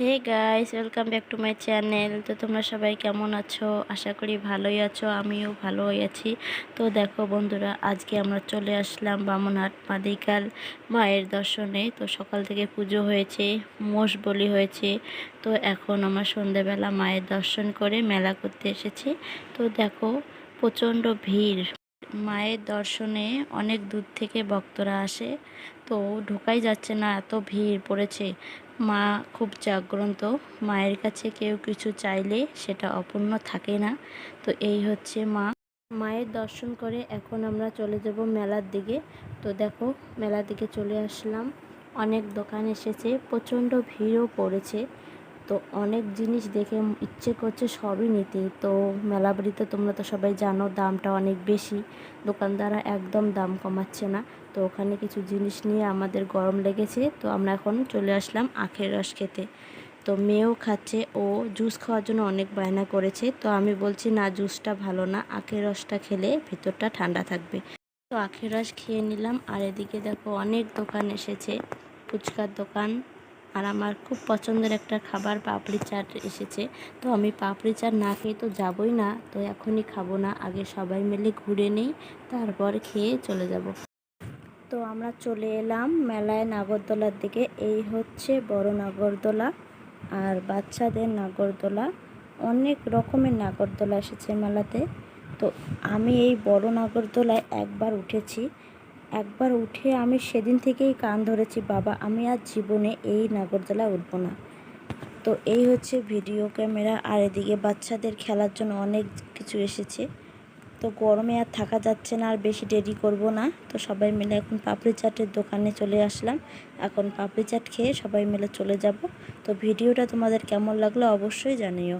Hey guys welcome back to my channel তো তোমরা সবাই কেমন আছো? আশা করি ভালোই আছো, আমিও ভালোই আছি। তো দেখো বন্ধুরা, আজকে আমরা চলে আসলাম বামনহাট মাদিকাল মায়ের দর্শনে। তো সকাল থেকে পুজো হয়েছে, মোষ বলি হয়েছে। তো এখন আমরা সন্ধেবেলা মায়ের দর্শন করে মেলা করতে এসেছি। তো দেখো, প্রচণ্ড ভিড়। মায়ের দর্শনে অনেক দূর থেকে ভক্তরা আসে। তো ঢোকাই যাচ্ছে না, এত ভিড় পড়েছে। মা খুব জাগ্রন্ত মায়ের কাছে কেউ কিছু চাইলে সেটা অপূর্ণ থাকে না। তো এই হচ্ছে মা। মায়ের দর্শন করে এখন আমরা চলে যাব মেলার দিকে। তো দেখো, মেলার দিকে চলে আসলাম। অনেক দোকান এসেছে, প্রচণ্ড ভিড়ও পড়েছে। তো অনেক জিনিস দেখে ইচ্ছে করছে সবই নিতে। তো মেলা বাড়িতে তোমরা তো সবাই জানো দামটা অনেক বেশি। দোকানদাররা একদম দাম কমাচ্ছে না। তো ওখানে কিছু জিনিস নিয়ে আমাদের গরম লেগেছে। তো আমরা এখন চলে আসলাম আখের রস খেতে। তো মেয়েও খাচ্ছে, ও জুস খাওয়ার জন্য অনেক বায়না করেছে। তো আমি বলছি, না, জুসটা ভালো না, আখের রসটা খেলে ভিতরটা ঠান্ডা থাকবে। তো আখের রস খেয়ে নিলাম। আর এদিকে দেখো অনেক দোকান এসেছে। ফুচকার দোকান আর আমার খুব পছন্দের একটা খাবার পাপড়ি চাট এসেছে। তো আমি পাপড়ি চাট না খেয়ে তো যাবই না, তো এখনই খাব না। আগে সবাই মিলে ঘুরে নিই, তারপর খেয়ে চলে যাব। তো আমরা চলে এলাম মেলায় নাগরদোলার দিকে। এই হচ্ছে বড় নাগরদোলা আর বাচ্চাদের নাগরদোলা। অনেক রকমের নাগরদোলা এসেছে মেলাতে। তো আমি এই বড় নাগরদোলায় একবার উঠেছি। একবার উঠে আমি সেদিন থেকেই কান ধরেছি, বাবা, আমি আর জীবনে এই নাগরদোলায় উঠবো না। তো এই হচ্ছে ভিডিও ক্যামেরা, আর এদিকে বাচ্চাদের খেলার জন্য অনেক কিছু এসেছে। তো গরমে আর থাকা যাচ্ছে না, আর বেশি দেরি করব না। তো সবাই মিলে এখন পাপড়ি চাটের দোকানে চলে আসলাম। এখন পাপড়ি চাট খেয়ে সবাই মিলে চলে যাব। তো ভিডিওটা তোমাদের কেমন লাগল অবশ্যই জানিও।